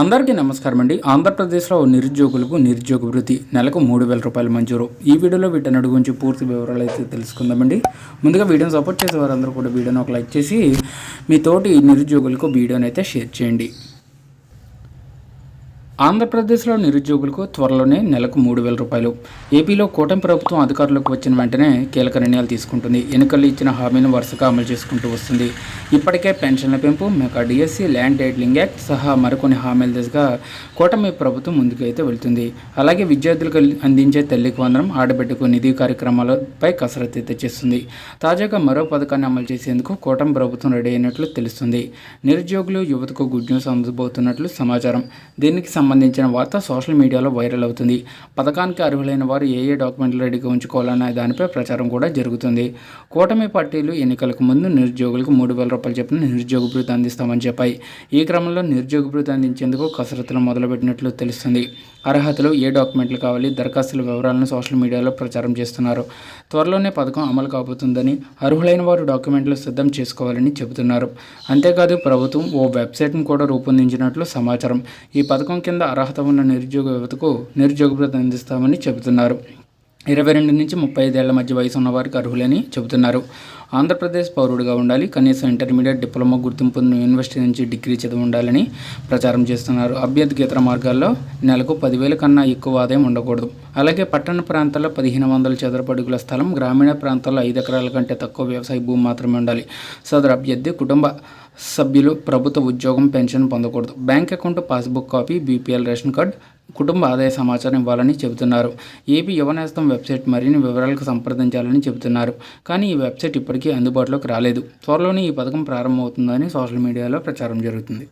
అందరికీ నమస్కారం అండి. ఆంధ్రప్రదేశ్లో నిరుద్యోగులకు నిరుద్యోగ వృత్తి నెలకు మూడు వేల రూపాయలు మంజూరు. ఈ వీడియోలో వీటన్నిటి గురించి పూర్తి వివరాలు అయితే తెలుసుకుందామండి. ముందుగా వీడియోని సపోర్ట్ చేసే వారందరూ కూడా వీడియోని ఒక లైక్ చేసి మీ తోటి నిరుద్యోగులకు వీడియోని అయితే షేర్ చేయండి. ఆంధ్రప్రదేశ్లో నిరుద్యోగులకు త్వరలోనే నెలకు మూడు వేల రూపాయలు. ఏపీలో కూటమి ప్రభుత్వం అధికారులకు వచ్చిన వెంటనే కీలక నిర్ణయాలు తీసుకుంటుంది. ఎన్నికల్లో ఇచ్చిన హామీని వరుసగా అమలు చేసుకుంటూ వస్తుంది. ఇప్పటికే పెన్షన్ల పెంపు mega DSC land titling act సహా మరికొన్ని హామీల దిశగా కూటమి ప్రభుత్వం ముందుకైతే వెళ్తుంది. అలాగే విద్యార్థులకు అందించే తల్లికి వందనం ఆడబిడ్డకు నిధి కార్యక్రమాలపై కసరత్తు అయితే చేస్తుంది. తాజాగా మరో పథకాన్ని అమలు చేసేందుకు కూటమి ప్రభుత్వం రెడీ అయినట్లు తెలుస్తుంది. నిరుద్యోగులు యువతకు గుడ్ న్యూస్ అందబోతున్నట్లు సమాచారం. దీనికి సంబంధించిన వార్త సోషల్ మీడియాలో వైరల్ అవుతుంది. పథకానికి అర్హులైన వారు ఏ ఏ డాక్యుమెంట్లు రెడీగా ఉంచుకోవాలనే దానిపై ప్రచారం కూడా జరుగుతుంది. కూటమి పార్టీలు ఎన్నికలకు ముందు నిరుద్యోగులకు మూడు వేల రూపాయలు చెప్పిన నిరుద్యోగ భృతి అందిస్తామని చెప్పాయి. ఈ క్రమంలో నిరుద్యోగ భృతి అందించేందుకు కసరత్తులు మొదలుపెట్టినట్లు తెలుస్తుంది. అర్హతలు ఏ డాక్యుమెంట్లు కావాలి దరఖాస్తుల వివరాలను సోషల్ మీడియాలో ప్రచారం చేస్తున్నారు. త్వరలోనే పథకం అమలు కాబోతుందని అర్హులైన వారు డాక్యుమెంట్లు సిద్ధం చేసుకోవాలని చెబుతున్నారు. అంతేకాదు ప్రభుత్వం ఓ వెబ్సైట్ను కూడా రూపొందించినట్లు సమాచారం. ఈ పథకం కింద అర్హత ఉన్న నిరుద్యోగ యువతకు నిరుద్యోగ భృతి అందిస్తామని చెబుతున్నారు. ఇరవై రెండు నుంచి ముప్పై ఐదేళ్ళ మధ్య వయసు ఉన్న వారికి అర్హులని చెబుతున్నారు. ఆంధ్రప్రదేశ్ పౌరుడిగా ఉండాలి కనీసం ఇంటర్మీడియట్ డిప్లొమా గుర్తింపు యూనివర్సిటీ నుంచి డిగ్రీ చదివి ఉండాలని ప్రచారం చేస్తున్నారు. అభ్యర్థికి ఇతర మార్గాల్లో నెలకు పదివేల కన్నా ఎక్కువ ఆదాయం ఉండకూడదు. అలాగే పట్టణ ప్రాంతాల్లో పదిహేను వందల చదరపడుగుల స్థలం గ్రామీణ ప్రాంతాల్లో ఐదు ఎకరాల కంటే తక్కువ వ్యవసాయ భూమి మాత్రమే ఉండాలి. సదరు అభ్యర్థి కుటుంబ సభ్యులు ప్రభుత్వ ఉద్యోగం pension పొందకూడదు. Bank account passbook copy BPL ration card కుటుంబ ఆదాయ సమాచారం ఇవ్వాలని చెబుతున్నారు. ఏపీ యువనేస్తం వెబ్సైట్ మరిన్ని వివరాలకు సంప్రదించాలని చెబుతున్నారు. కానీ ఈ వెబ్సైట్ ఇప్పటికీ అందుబాటులోకి రాలేదు. త్వరలోనే ఈ పథకం ప్రారంభమవుతుందని సోషల్ మీడియాలో ప్రచారం జరుగుతుంది.